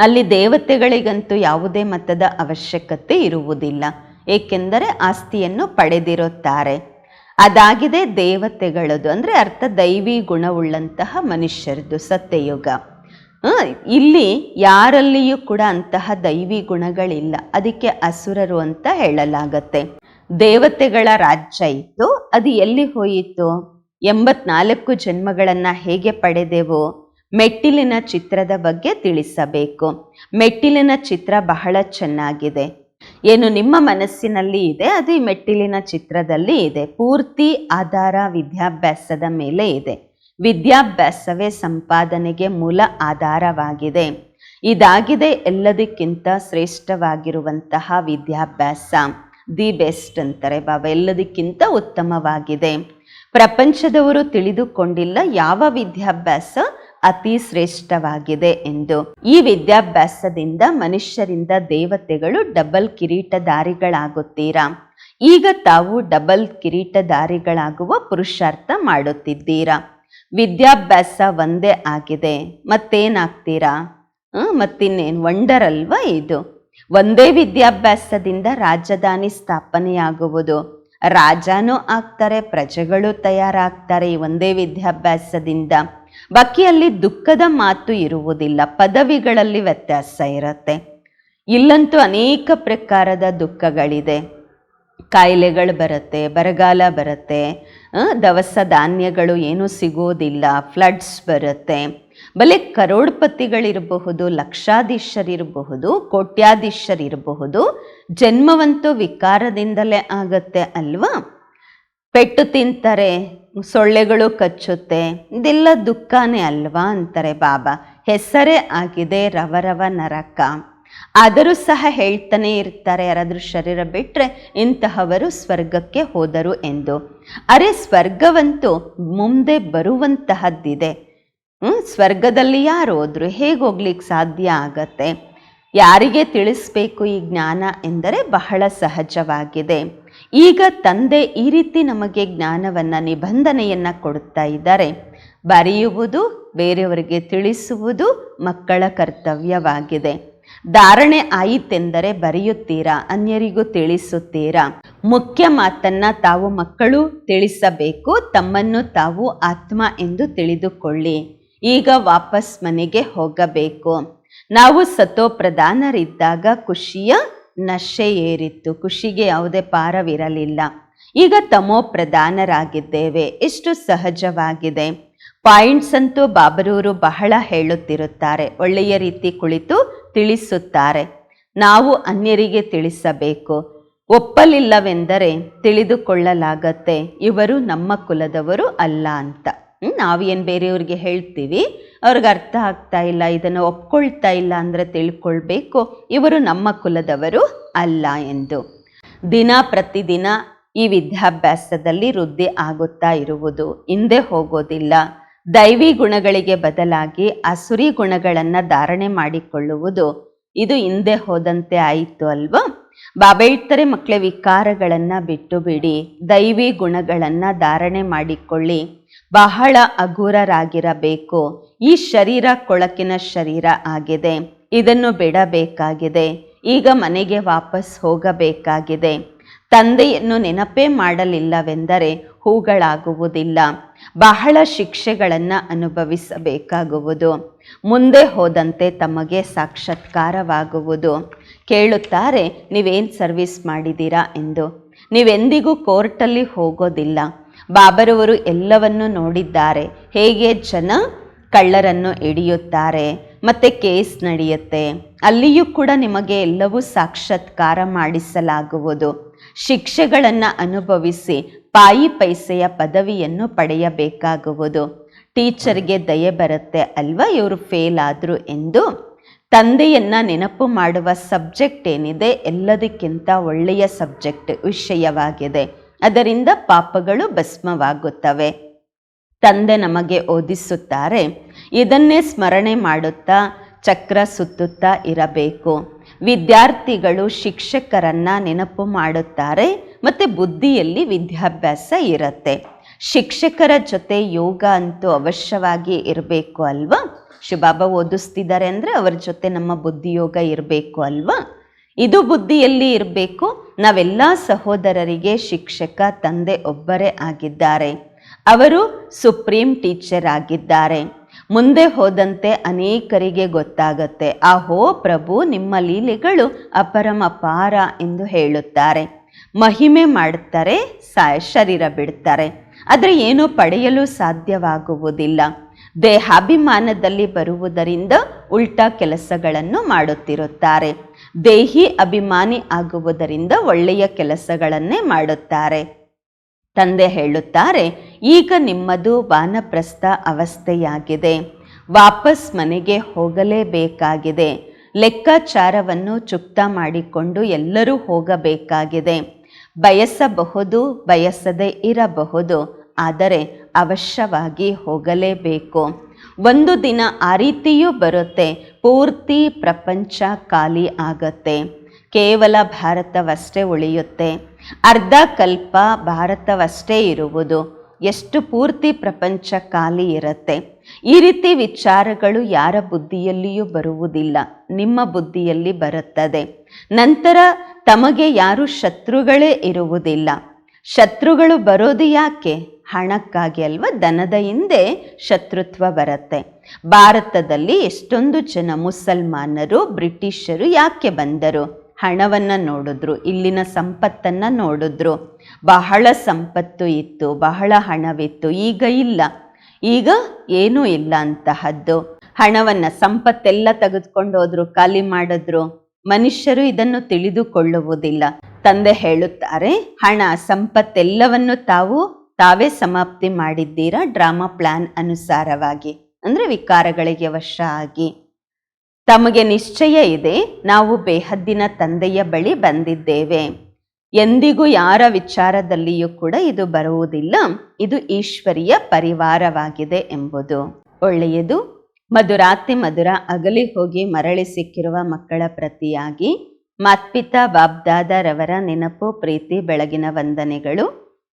ಅಲ್ಲಿ ದೇವತೆಗಳಿಗಂತೂ ಯಾವುದೇ ಮತದ ಅವಶ್ಯಕತೆ ಇರುವುದಿಲ್ಲ. ಏಕೆಂದರೆ ಆಸ್ತಿಯನ್ನು ಪಡೆದಿರುತ್ತಾರೆ. ಅದಾಗಿದೆ ದೇವತೆಗಳದು. ಅಂದರೆ ಅರ್ಥ ದೈವಿ ಗುಣವುಳ್ಳಂತಹ ಮನುಷ್ಯರದು ಸತ್ಯಯುಗ. ಇಲ್ಲಿ ಯಾರಲ್ಲಿಯೂ ಕೂಡ ಅಂತಹ ದೈವಿ ಗುಣಗಳಿಲ್ಲ. ಅದಕ್ಕೆ ಅಸುರರು ಅಂತ ಹೇಳಲಾಗತ್ತೆ. ದೇವತೆಗಳ ರಾಜ್ಯ ಇತ್ತು. ಅದು ಎಲ್ಲಿ ಹೋಯಿತು? ಎಂಬತ್ನಾಲ್ಕು ಜನ್ಮಗಳನ್ನು ಹೇಗೆ ಪಡೆದೆವು? ಮೆಟ್ಟಿಲಿನ ಚಿತ್ರದ ಬಗ್ಗೆ ತಿಳಿಸಬೇಕು. ಮೆಟ್ಟಿಲಿನ ಚಿತ್ರ ಬಹಳ ಚೆನ್ನಾಗಿದೆ. ಏನು ನಿಮ್ಮ ಮನಸ್ಸಿನಲ್ಲಿ ಇದೆ, ಅದು ಈ ಮೆಟ್ಟಿಲಿನ ಚಿತ್ರದಲ್ಲಿ ಇದೆ. ಪೂರ್ತಿ ಆಧಾರ ವಿದ್ಯಾಭ್ಯಾಸದ ಮೇಲೆ ಇದೆ. ವಿದ್ಯಾಭ್ಯಾಸವೇ ಸಂಪಾದನೆಗೆ ಮೂಲ ಆಧಾರವಾಗಿದೆ. ಇದಾಗಿದೆ ಎಲ್ಲದಕ್ಕಿಂತ ಶ್ರೇಷ್ಠವಾಗಿರುವಂತಹ ವಿದ್ಯಾಭ್ಯಾಸ. ದಿ ಬೆಸ್ಟ್ ಅಂತಾರೆ ಬಾಬಾ, ಎಲ್ಲದಕ್ಕಿಂತ ಉತ್ತಮವಾಗಿದೆ. ಪ್ರಪಂಚದವರು ತಿಳಿದುಕೊಂಡಿಲ್ಲ ಯಾವ ವಿದ್ಯಾಭ್ಯಾಸ ಅತಿ ಶ್ರೇಷ್ಠವಾಗಿದೆ ಎಂದು. ಈ ವಿದ್ಯಾಭ್ಯಾಸದಿಂದ ಮನುಷ್ಯರಿಂದ ದೇವತೆಗಳು ಡಬಲ್ ಕಿರೀಟಧಾರಿಗಳಾಗುತ್ತೀರಾ ಈಗ ತಾವು ಡಬಲ್ ಕಿರೀಟಧಾರಿಗಳಾಗುವ ಪುರುಷಾರ್ಥ ಮಾಡುತ್ತಿದ್ದೀರಾ? ವಿದ್ಯಾಭ್ಯಾಸ ಒಂದೇ ಆಗಿದೆ, ಮತ್ತೇನಾಗ್ತೀರಾ? ಮತ್ತಿನ್ನೇನು ವಂಡರ್ ಅಲ್ವಾ ಇದು? ಒಂದೇ ವಿದ್ಯಾಭ್ಯಾಸದಿಂದ ರಾಜಧಾನಿ ಸ್ಥಾಪನೆಯಾಗುವುದು. ರಾಜನೂ ಆಗ್ತಾರೆ, ಪ್ರಜೆಗಳು ತಯಾರಾಗ್ತಾರೆ ಈ ಒಂದೇ ವಿದ್ಯಾಭ್ಯಾಸದಿಂದ. ಬಾಕಿಯಲ್ಲಿ ದುಃಖದ ಮಾತು ಇರುವುದಿಲ್ಲ, ಪದವಿಗಳಲ್ಲಿ ವ್ಯತ್ಯಾಸ ಇರುತ್ತೆ. ಇಲ್ಲಂತೂ ಅನೇಕ ಪ್ರಕಾರದ ದುಃಖಗಳಿದೆ. ಕಾಯಿಲೆಗಳು ಬರುತ್ತೆ, ಬರಗಾಲ ಬರುತ್ತೆ ದವಸ ಧಾನ್ಯಗಳು ಏನೂ ಸಿಗೋದಿಲ್ಲ, ಫ್ಲಡ್ಸ್ ಬರುತ್ತೆ. ಬಲೆ ಕರೋಡ್ಪತಿಗಳಿರಬಹುದು ಲಕ್ಷಾಧೀಶರಿರಬಹುದು ಕೋಟ್ಯಾಧೀಶರಿರಬಹುದು ಜನ್ಮವಂತೂ ವಿಕಾರದಿಂದಲೇ ಆಗತ್ತೆ ಅಲ್ವಾ? ಪೆಟ್ಟು ತಿಂತಾರೆ ಸೊಳ್ಳೆಗಳು ಕಚ್ಚುತ್ತೆ ಇದೆಲ್ಲ ದುಃಖನೇ ಅಲ್ವಾ ಅಂತಾರೆ ಬಾಬಾ. ಹೆಸರೇ ಆಗಿದೆ ರವರವ ನರಕ. ಆದರೂ ಸಹ ಹೇಳ್ತಾನೆ ಇರ್ತಾರೆ ಯಾರಾದರೂ ಶರೀರ ಬಿಟ್ಟರೆ ಇಂತಹವರು ಸ್ವರ್ಗಕ್ಕೆ ಹೋದರು ಎಂದು. ಅರೆ ಸ್ವರ್ಗವಂತೂ ಮುಂದೆ ಬರುವಂತಹದ್ದಿದೆ. ಸ್ವರ್ಗದಲ್ಲಿ ಯಾರು ಹೋದ್ರು ಹೇಗೆ ಹೋಗ್ಲಿಕ್ಕೆ ಸಾಧ್ಯ ಆಗತ್ತೆ? ಯಾರಿಗೆ ತಿಳಿಸ್ಬೇಕು ಈ ಜ್ಞಾನ ಎಂದರೆ ಬಹಳ ಸಹಜವಾಗಿದೆ. ಈಗ ತಂದೆ ಈ ರೀತಿ ನಮಗೆ ಜ್ಞಾನವನ್ನು, ನಿಬಂಧನೆಯನ್ನು ಕೊಡುತ್ತಾ ಇದ್ದಾರೆ. ಬರೆಯುವುದು, ಬೇರೆಯವರಿಗೆ ತಿಳಿಸುವುದು ಮಕ್ಕಳ ಕರ್ತವ್ಯವಾಗಿದೆ. ಧಾರಣೆ ಆಯಿತೆಂದರೆ ಬರೆಯುತ್ತೀರಾ, ಅನ್ಯರಿಗೂ ತಿಳಿಸುತ್ತೀರಾ? ಮುಖ್ಯ ಮಾತನ್ನ ತಾವು ಮಕ್ಕಳು ತಿಳಿಸಬೇಕು, ತಮ್ಮನ್ನು ತಾವು ಆತ್ಮ ಎಂದು ತಿಳಿದುಕೊಳ್ಳಿ. ಈಗ ವಾಪಸ್ ಮನೆಗೆ ಹೋಗಬೇಕು. ನಾವು ಸತೋಪ್ರಧಾನರಿದ್ದಾಗ ಖುಷಿಯ ನಶೆ ಏರಿತ್ತು, ಖುಷಿಗೆ ಯಾವುದೇ ಪಾರವಿರಲಿಲ್ಲ. ಈಗ ತಮೋ ಪ್ರಧಾನರಾಗಿದ್ದೇವೆ ಎಷ್ಟು ಸಹಜವಾಗಿದೆ. ಪಾಯಿಂಟ್ಸ್ ಅಂತೂ ಬಾಬರೂರು ಬಹಳ ಹೇಳುತ್ತಿರುತ್ತಾರೆ, ಒಳ್ಳೆಯ ರೀತಿ ಕುಳಿತು ತಿಳಿಸುತ್ತಾರೆ. ನಾವು ಅನ್ಯರಿಗೆ ತಿಳಿಸಬೇಕು. ಒಪ್ಪಲಿಲ್ಲವೆಂದರೆ ತಿಳಿದುಕೊಳ್ಳಲಾಗತ್ತೆ, ಇವರು ನಮ್ಮ ಕುಲದವರು ಅಲ್ಲ ಅಂತ. ನಾವೇನು ಬೇರೆಯವ್ರಿಗೆ ಹೇಳ್ತೀವಿ, ಅವ್ರಿಗೆ ಅರ್ಥ ಆಗ್ತಾ ಇಲ್ಲ, ಇದನ್ನು ಒಪ್ಕೊಳ್ತಾ ಇಲ್ಲ ಅಂದರೆ ತಿಳ್ಕೊಳ್ಬೇಕು. ಇವರು ನಮ್ಮ ಕುಲದವರು ಅಲ್ಲ ಎಂದು. ದಿನ ಪ್ರತಿದಿನ ಈ ವಿದ್ಯಾಭ್ಯಾಸದಲ್ಲಿ ವೃದ್ಧಿ ಆಗುತ್ತಾ ಇರುವುದು ಹಿಂದೆ ಹೋಗೋದಿಲ್ಲ. ದೈವಿ ಗುಣಗಳಿಗೆ ಬದಲಾಗಿ ಅಸುರಿ ಗುಣಗಳನ್ನು ಧಾರಣೆ ಮಾಡಿಕೊಳ್ಳುವುದು ಇದು ಹಿಂದೆ ಹೋದಂತೆ ಆಯಿತು ಅಲ್ವಾ? ಬಾಬಾ ಹೇಳ್ತಾರೆ ಮಕ್ಕಳ ವಿಕಾರಗಳನ್ನು ಬಿಟ್ಟು ಬಿಡಿ, ದೈವಿ ಗುಣಗಳನ್ನು ಧಾರಣೆ ಮಾಡಿಕೊಳ್ಳಿ. ಬಹಳ ಹಗುರರಾಗಿರಬೇಕು. ಈ ಶರೀರ ಕೊಳಕಿನ ಶರೀರ ಆಗಿದೆ. ಇದನ್ನು ಬಿಡಬೇಕಾಗಿದೆ. ಈಗ ಮನೆಗೆ ವಾಪಸ್ ಹೋಗಬೇಕಾಗಿದೆ. ತಂದೆಯನ್ನು ನೆನಪೇ ಮಾಡಲಿಲ್ಲವೆಂದರೆ ಹೂಗಳಾಗುವುದಿಲ್ಲ. ಬಹಳ ಶಿಕ್ಷೆಗಳನ್ನು ಅನುಭವಿಸಬೇಕಾಗುವುದು. ಮುಂದೆ ಹೋದಂತೆ ತಮಗೆ ಸಾಕ್ಷಾತ್ಕಾರವಾಗುವುದು. ಕೇಳುತ್ತಾರೆ, ನೀವೇನು ಸರ್ವಿಸ್ ಮಾಡಿದ್ದೀರಾ? ಎಂದು. ನೀವೆಂದಿಗೂ ಕೋರ್ಟಲ್ಲಿ ಹೋಗೋದಿಲ್ಲ. ಬಾಬರವರು ಎಲ್ಲವನ್ನು ನೋಡಿದ್ದಾರೆ. ಹೇಗೆ ಜನ ಕಳ್ಳರನ್ನು ಹಿಡಿಯುತ್ತಾರೆ, ಮತ್ತೆ ಕೇಸ್ ನಡೆಯುತ್ತೆ. ಅಲ್ಲಿಯೂ ಕೂಡ ನಿಮಗೆ ಎಲ್ಲವೂ ಸಾಕ್ಷಾತ್ಕಾರ ಮಾಡಿಸಲಾಗುವುದು. ಶಿಕ್ಷೆಗಳನ್ನು ಅನುಭವಿಸಿ ಪಾಯಿ ಪೈಸೆಯ ಪದವಿಯನ್ನು ಪಡೆಯಬೇಕಾಗುವುದು. ಟೀಚರ್ಗೆ ದಯೆ ಬರುತ್ತೆ ಅಲ್ವಾ? ಇವರು ಫೇಲ್ ಆದರು ಎಂದು. ತಂದೆಯನ್ನು ನೆನಪು ಮಾಡುವ ಸಬ್ಜೆಕ್ಟ್ ಏನಿದೆ? ಎಲ್ಲದಕ್ಕಿಂತ ಒಳ್ಳೆಯ ಸಬ್ಜೆಕ್ಟ್ ವಿಷಯವಾಗಿದೆ. ಅದರಿಂದ ಪಾಪಗಳು ಭಸ್ಮವಾಗುತ್ತವೆ. ತಂದೆ ನಮಗೆ ಓದಿಸುತ್ತಾರೆ, ಇದನ್ನೇ ಸ್ಮರಣೆ ಮಾಡುತ್ತಾ, ಚಕ್ರ ಸುತ್ತುತ್ತಾ ಇರಬೇಕು. ವಿದ್ಯಾರ್ಥಿಗಳು ಶಿಕ್ಷಕರನ್ನ ನೆನಪು ಮಾಡುತ್ತಾರೆ ಮತ್ತು ಬುದ್ಧಿಯಲ್ಲಿ ವಿದ್ಯಾಭ್ಯಾಸ ಇರುತ್ತೆ. ಶಿಕ್ಷಕರ ಜೊತೆ ಯೋಗ ಅಂತೂ ಅವಶ್ಯವಾಗಿ ಇರಬೇಕು ಅಲ್ವಾ? ಶುಭಾಭ ಓದಿಸ್ತಿದ್ದಾರೆ ಅಂದರೆ ಅವರ ಜೊತೆ ನಮ್ಮ ಬುದ್ಧಿಯೋಗ ಇರಬೇಕು ಅಲ್ವಾ? ಇದು ಬುದ್ಧಿಯಲ್ಲಿ ಇರಬೇಕು. ನಾವೆಲ್ಲ ಸಹೋದರರಿಗೆ ಶಿಕ್ಷಕ, ತಂದೆ ಒಬ್ಬರೇ ಆಗಿದ್ದಾರೆ. ಅವರು ಸುಪ್ರೀಂ ಟೀಚರ್ ಆಗಿದ್ದಾರೆ. ಮುಂದೆ ಹೋದಂತೆ ಅನೇಕರಿಗೆ ಗೊತ್ತಾಗತ್ತೆ. ಹೋ ಪ್ರಭು, ನಿಮ್ಮ ಲೀಲೆಗಳು ಅಪರಮಪಾರ ಎಂದು ಹೇಳುತ್ತಾರೆ. ಮಹಿಮೆ ಮಾಡುತ್ತಾರೆ ಶರೀರ ಬಿಡ್ತಾರೆ. ಆದರೆ ಏನು ಪಡೆಯಲು ಸಾಧ್ಯವಾಗುವುದಿಲ್ಲ. ದೇಹಾಭಿಮಾನದಲ್ಲಿ ಬರುವುದರಿಂದ ಉಲ್ಟಾ ಕೆಲಸಗಳನ್ನು ಮಾಡುತ್ತಿರುತ್ತಾರೆ. ದೇಹಿ ಅಭಿಮಾನಿ ಆಗುವುದರಿಂದ ಒಳ್ಳೆಯ ಕೆಲಸಗಳನ್ನೇ ಮಾಡುತ್ತಾರೆ. ತಂದೆ ಹೇಳುತ್ತಾರೆ, ಈಗ ನಿಮ್ಮದು ವಾನಪ್ರಸ್ಥ ಅವಸ್ಥೆಯಾಗಿದೆ. ವಾಪಸ್ ಮನೆಗೆ ಹೋಗಲೇಬೇಕಾಗಿದೆ. ಲೆಕ್ಕಾಚಾರವನ್ನು ಚುಕ್ತ ಮಾಡಿಕೊಂಡು ಎಲ್ಲರೂ ಹೋಗಬೇಕಾಗಿದೆ. ಬಯಸಬಹುದು, ಬಯಸದೇ ಇರಬಹುದು, ಆದರೆ ಅವಶ್ಯವಾಗಿ ಹೋಗಲೇಬೇಕು. ಒಂದು ದಿನ ಆ ರೀತಿಯೂ ಬರುತ್ತೆ. ಪೂರ್ತಿ ಪ್ರಪಂಚ ಖಾಲಿ ಆಗತ್ತೆ. ಕೇವಲ ಭಾರತವಷ್ಟೇ ಉಳಿಯುತ್ತೆ. ಅರ್ಧ ಕಲ್ಪ ಭಾರತವಷ್ಟೇ ಇರುವುದು. ಎಷ್ಟು ಪೂರ್ತಿ ಪ್ರಪಂಚ ಖಾಲಿ ಇರುತ್ತೆ. ಈ ರೀತಿ ವಿಚಾರಗಳು ಯಾರ ಬುದ್ಧಿಯಲ್ಲಿಯೂ ಬರುವುದಿಲ್ಲ. ನಿಮ್ಮ ಬುದ್ಧಿಯಲ್ಲಿ ಬರುತ್ತದೆ. ನಂತರ ತಮಗೆ ಯಾರು ಶತ್ರುಗಳೇ ಇರುವುದಿಲ್ಲ. ಶತ್ರುಗಳು ಬರೋದು ಯಾಕೆ? ಹಣಕ್ಕಾಗಿ ಅಲ್ವ? ದನದ ಹಿಂದೆ ಶತ್ರುತ್ವ ಬರುತ್ತೆ. ಭಾರತದಲ್ಲಿ ಎಷ್ಟೊಂದು ಜನ ಮುಸಲ್ಮಾನರು, ಬ್ರಿಟಿಷರು ಯಾಕೆ ಬಂದರು? ಹಣವನ್ನು ನೋಡಿದ್ರು, ಇಲ್ಲಿನ ಸಂಪತ್ತನ್ನು ನೋಡಿದ್ರು. ಬಹಳ ಸಂಪತ್ತು ಇತ್ತು, ಬಹಳ ಹಣವಿತ್ತು, ಈಗ ಇಲ್ಲ. ಈಗ ಏನೂ ಇಲ್ಲ ಅಂತಹದ್ದು. ಹಣವನ್ನು, ಸಂಪತ್ತೆಲ್ಲ ತೆಗೆದುಕೊಂಡು ಹೋದ್ರು, ಖಾಲಿ ಮಾಡಿದ್ರು. ಮನುಷ್ಯರು ಇದನ್ನು ತಿಳಿದುಕೊಳ್ಳುವುದಿಲ್ಲ. ತಂದೆ ಹೇಳುತ್ತಾರೆ, ಹಣ, ಸಂಪತ್ತೆಲ್ಲವನ್ನು ತಾವು ತಾವೇ ಸಮಾಪ್ತಿ ಮಾಡಿದ್ದೀರಾ? ಡ್ರಾಮಾ ಪ್ಲಾನ್ ಅನುಸಾರವಾಗಿ. ಅಂದರೆ ವಿಕಾರಗಳಿಗೆ ವಶ ಆಗಿ. ತಮಗೆ ನಿಶ್ಚಯ ಇದೆ, ನಾವು ಬೇಹದ್ದಿನ ತಂದೆಯ ಬಳಿ ಬಂದಿದ್ದೇವೆ. ಎಂದಿಗೂ ಯಾರ ವಿಚಾರದಲ್ಲಿಯೂ ಕೂಡ ಇದು ಬರುವುದಿಲ್ಲ. ಇದು ಈಶ್ವರಿಯ ಪರಿವಾರವಾಗಿದೆ ಎಂಬುದು. ಒಳ್ಳೆಯದು. ಮಧುರಾತಿ ಮಧುರ ಅಗಲಿ ಹೋಗಿ ಮರಳಿ ಸಿಕ್ಕಿರುವ ಮಕ್ಕಳ ಪ್ರತಿಯಾಗಿ, ಮಾತ್ಪಿತಾ ಬಾಬ್ದಾದರವರ ನೆನಪು, ಪ್ರೀತಿ, ಬೆಳಗಿನ ವಂದನೆಗಳು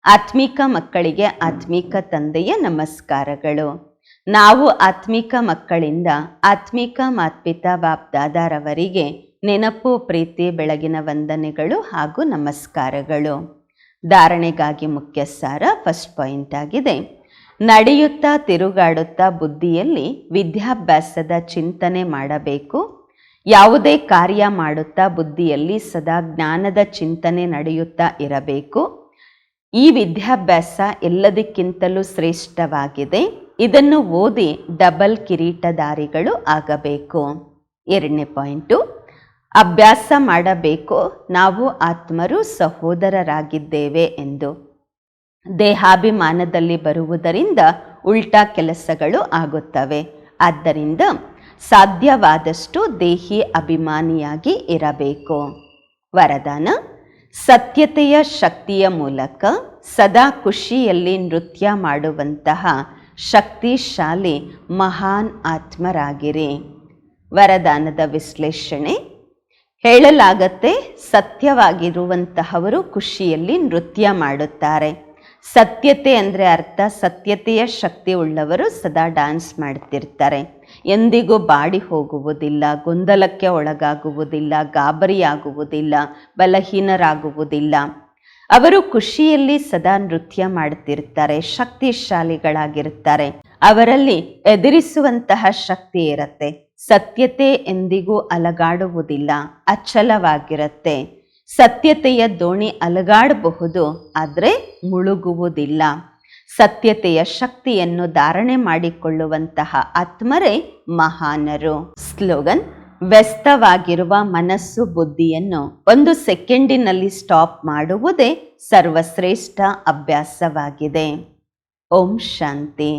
ಆತ್ಮಿಕ ಮಕ್ಕಳಿಗೆ ಆತ್ಮಿಕ ತಂದೆಯ ನಮಸ್ಕಾರಗಳು. ನಾವು ಆತ್ಮಿಕ ಮಕ್ಕಳಿಂದ ಆತ್ಮಿಕ ಮಾತ್ಪಿತಾ ಬಾಪ್ದಾದಾರವರಿಗೆ ನೆನಪು, ಪ್ರೀತಿ, ಬೆಳಗಿನ ವಂದನೆಗಳು ಹಾಗೂ ನಮಸ್ಕಾರಗಳು. ಧಾರಣೆಗಾಗಿ ಮುಖ್ಯ ಸಾರ ಫಸ್ಟ್ ಪಾಯಿಂಟ್ ಆಗಿದೆ. ನಡೆಯುತ್ತಾ, ತಿರುಗಾಡುತ್ತಾ ಬುದ್ಧಿಯಲ್ಲಿ ವಿದ್ಯಾಭ್ಯಾಸದ ಚಿಂತನೆ ಮಾಡಬೇಕು. ಯಾವುದೇ ಕಾರ್ಯ ಮಾಡುತ್ತಾ ಬುದ್ಧಿಯಲ್ಲಿ ಸದಾ ಜ್ಞಾನದ ಚಿಂತನೆ ನಡೆಯುತ್ತಾ ಇರಬೇಕು. ಈ ವಿದ್ಯಾಭ್ಯಾಸ ಎಲ್ಲದಕ್ಕಿಂತಲೂ ಶ್ರೇಷ್ಠವಾಗಿದೆ. ಇದನ್ನು ಓದಿ ಡಬಲ್ ಕಿರೀಟಧಾರಿಗಳು ಆಗಬೇಕು. ಎರಡನೇ ಪಾಯಿಂಟು ಅಭ್ಯಾಸ ಮಾಡಬೇಕು. ನಾವು ಆತ್ಮರು ಸಹೋದರರಾಗಿದ್ದೇವೆ ಎಂದು. ದೇಹಾಭಿಮಾನದಲ್ಲಿ ಬರುವುದರಿಂದ ಉಲ್ಟಾ ಕೆಲಸಗಳು ಆಗುತ್ತವೆ. ಆದ್ದರಿಂದ ಸಾಧ್ಯವಾದಷ್ಟು ದೇಹಿ ಅಭಿಮಾನಿಯಾಗಿ ಇರಬೇಕು. ವರದಾನ ಸತ್ಯತೆಯ ಶಕ್ತಿಯ ಮೂಲಕ ಸದಾ ಖುಷಿಯಲ್ಲಿ ನೃತ್ಯ ಮಾಡುವಂತಹ ಶಕ್ತಿಶಾಲಿ ಮಹಾನ್ ಆತ್ಮರಾಗಿರಿ. ವರದಾನದ ವಿಶ್ಲೇಷಣೆ. ಹೇಳಲಾಗತ್ತೆ ಸತ್ಯವಾಗಿರುವಂತಹವರು ಖುಷಿಯಲ್ಲಿ ನೃತ್ಯ ಮಾಡುತ್ತಾರೆ. ಸತ್ಯತೆ ಅಂದರೆ ಅರ್ಥ, ಸತ್ಯತೆಯ ಶಕ್ತಿ ಉಳ್ಳವರು ಸದಾ ಡ್ಯಾನ್ಸ್ ಮಾಡ್ತಿರ್ತಾರೆ. ಎಂದಿಗೂ ಬಾಡಿ ಹೋಗುವುದಿಲ್ಲ, ಗೊಂದಲಕ್ಕೆ ಒಳಗಾಗುವುದಿಲ್ಲ, ಗಾಬರಿಯಾಗುವುದಿಲ್ಲ, ಬಲಹೀನರಾಗುವುದಿಲ್ಲ. ಅವರು ಖುಷಿಯಲ್ಲಿ ಸದಾ ನೃತ್ಯ ಮಾಡ್ತಿರ್ತಾರೆ, ಶಕ್ತಿಶಾಲಿಗಳಾಗಿರ್ತಾರೆ. ಅವರಲ್ಲಿ ಎದುರಿಸುವಂತಹ ಶಕ್ತಿ ಇರುತ್ತೆ. ಸತ್ಯತೆ ಎಂದಿಗೂ ಅಲಗಾಡುವುದಿಲ್ಲ, ಅಚಲವಾಗಿರುತ್ತೆ. ಸತ್ಯತೆಯ ದೋಣಿ ಅಲಗಾಡಬಹುದು, ಆದರೆ ಮುಳುಗುವುದಿಲ್ಲ. ಸತ್ಯತೆಯ ಶಕ್ತಿಯನ್ನು ಧಾರಣೆ ಮಾಡಿಕೊಳ್ಳುವಂತಹ ಆತ್ಮರೇ ಮಹಾನರು. ಸ್ಲೋಗನ್, ವ್ಯಸ್ತವಾಗಿರುವ ಮನಸ್ಸು ಬುದ್ಧಿಯನ್ನು ಒಂದು ಸೆಕೆಂಡಿನಲ್ಲಿ ಸ್ಟಾಪ್ ಮಾಡುವುದೇ ಸರ್ವಶ್ರೇಷ್ಠ ಅಭ್ಯಾಸವಾಗಿದೆ. ಓಂ ಶಾಂತಿ.